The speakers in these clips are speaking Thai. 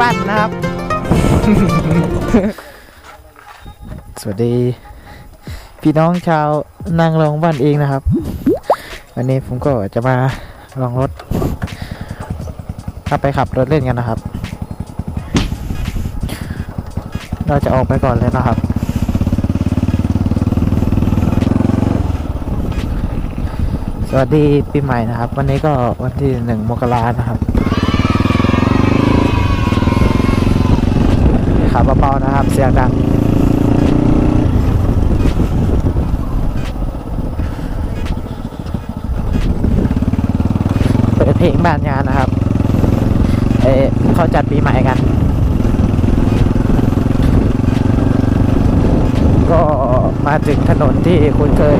ปั้นนะครับ สวัสดี พี่น้องชาวนางรองบ้านเองนะครับ วันนี้ผมก็จะมาลองรถขับไปขับรถเล่นกันนะครับ เราจะออกไปก่อนเลยนะครับสวัสดีปีใหม่นะครับ วันนี้ก็วันที่หนึ่งมกรานะครับับเบาๆนะครับ เสียงดังเปิดเพลงบ้านงานนะครับเออเขาจัดปีใหม่กัน ก็มาถึงถนนที่คุ้นเคย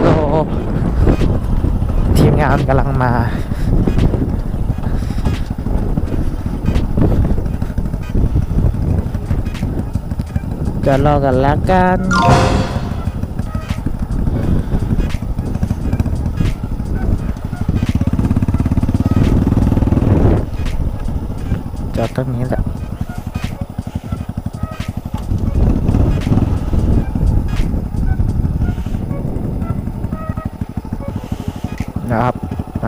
โอ้ทีมงานกำลังมา จะรอกันแล้วกันจอดตรงนี้แหละนะครับ ไป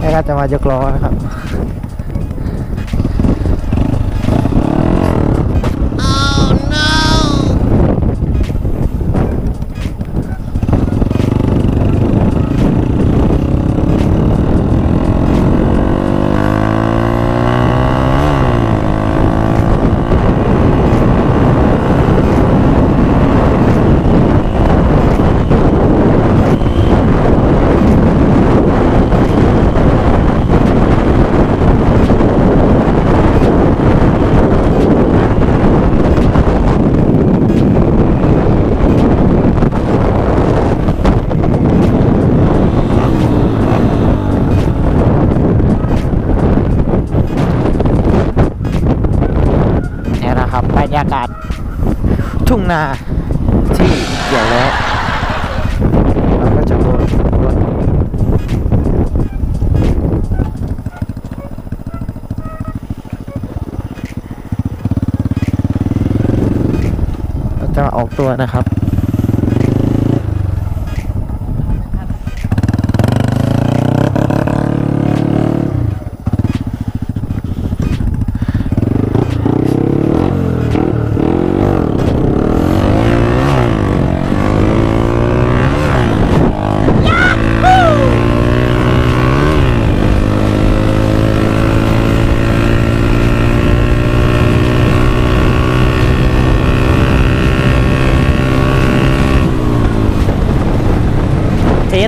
แล้วก็ จะมายกล้อนะครับ นาที่เกี่ยวแล้วเราก็จะวนวนรถจะออกตัวนะครับ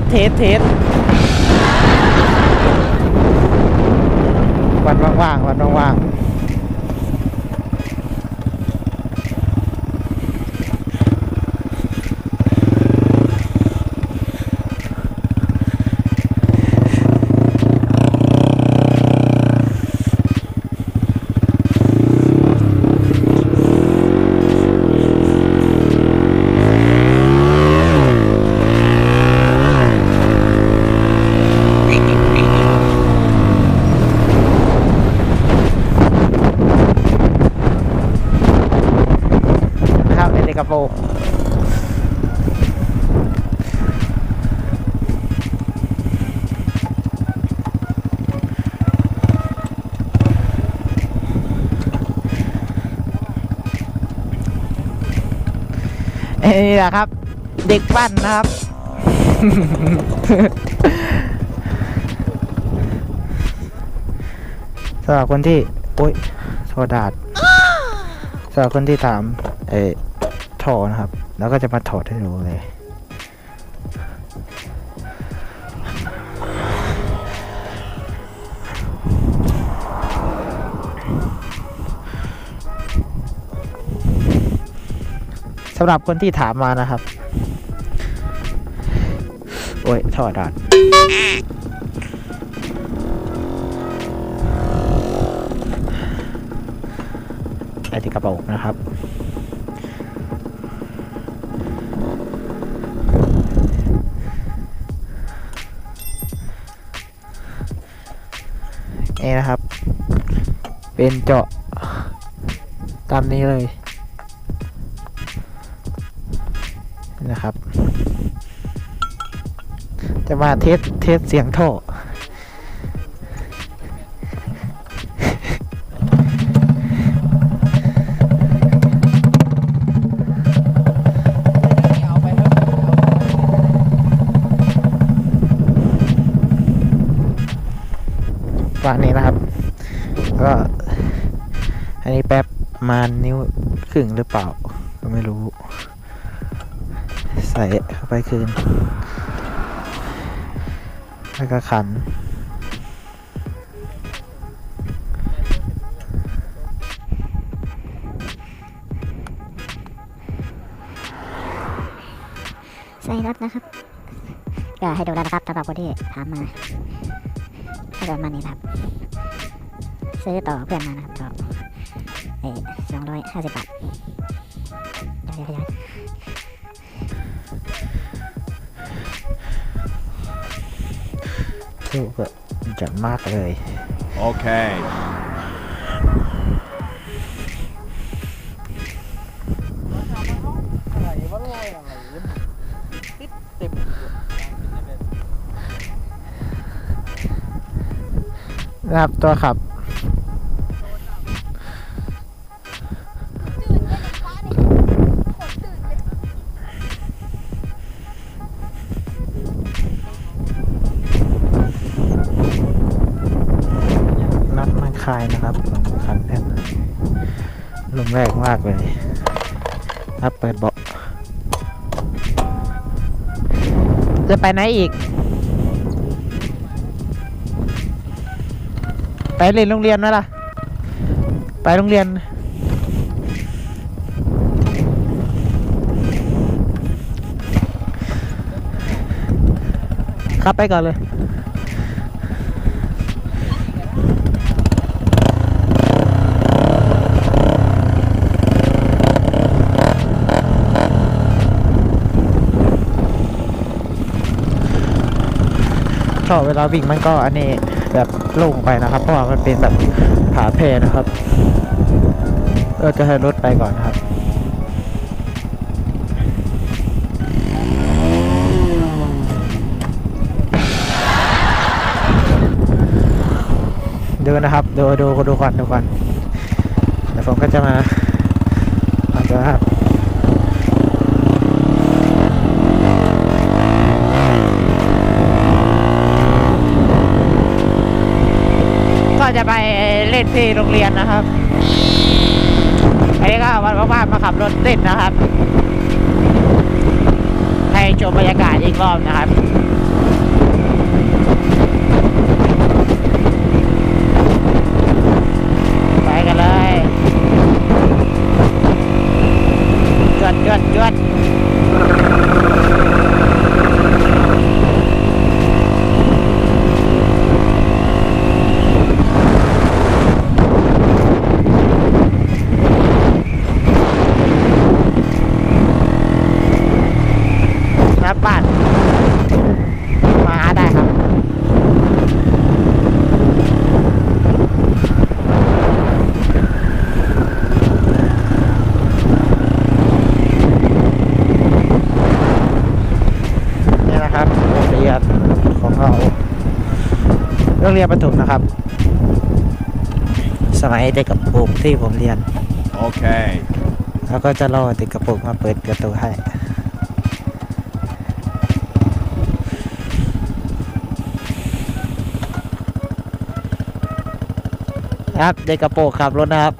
สเทสเทสวันว่างๆวันว่างๆ ครับผมนี่แหละครับ เด็กปั้นนะครับ สำหรับคนที่โอ๊ยโทษดาดสำหรับคนที่ถาม เอ อถอนะครับ แล้วก็จะมาถอดให้ดูเลยสำหรับคนที่ถามมานะครับ โอ้ยท่อดัดไอที่กระเป๋านะครับ นี่นะครับ เป็นเจาะตามนี้เลยนะครับ จะมาเทสเทสเสียงท่อ มาณนิ้วครึ่งหรือเปล่า ก็ไม่รู้ ใส่เข้าไปคืน แล้วก็ขันใส่รถนะครับก็ให้ดูแล้วนะครับสำหรับคนที่ถามมาก็ประมาณนี้ครับ ซื้อต่อเพื่อนมานะครับ สองร้อยห้าสิบบาทเดี๋ยวๆๆถูกแบบจัดมากเลย Okay. นะครับตัวขับ คลายนะครับสำคัญแน่นเลมแรงมากเลยครับเปิดเบาะจะไปไหนอีก ไปเรียนโรงเรียนไหมล่ะ ไปโรงเรียนครับไปก่อนเลย ชอบเวลาวิ่งมันก็อันนี้แบบลงไปนะครับ เพราะว่ามันเป็นแบบผาแพรนะครับก็จะให้รถไปก่อนนะครับดูนะครับดูดูดูก่อนดูก่อนเดี๋ยวผมก็จะมาอาจจะครับ ก็จะไปเล่น ที่โรงเรียนนะครับอันนี้ก็วันว่างๆมาขับรถเล่นนะครับ ให้ชมบรรยากาศอีกรอบนะครับ ไปกันเลยจวดจวดจวดครับบ้าน มาหาได้ครับ นี่นะครับโรงเรียนของเรา โรงเรียนประถมนะครับ สมัยเด็กกับปุกที่ผมเรียน Okay. แล้วก็จะรอเด็กกระปุกมาเปิดประตูให้ ครับเด็กกระโปรงขับรถนะครับ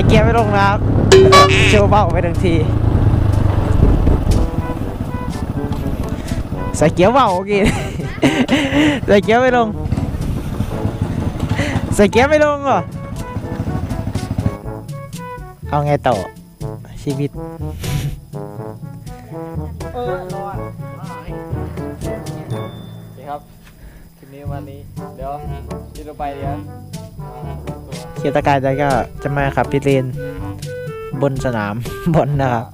ส่เกียร์ไม่ลงนะครับโชว์เบ้าไปทังที ใส่เกียร์เบ้าเมื่อกี้ใส่เกียร์ไม่ลง ใส่เกียร์ไม่ลงเหรอ เอาไงต่อ ชีวิตเออรอดครับคลิปนี้วันนี้ เดี๋ยวที่เราไปเดี๋ยว เคียรติกายใจก็จะมาขับพิเรนบนสนามบนนะครับ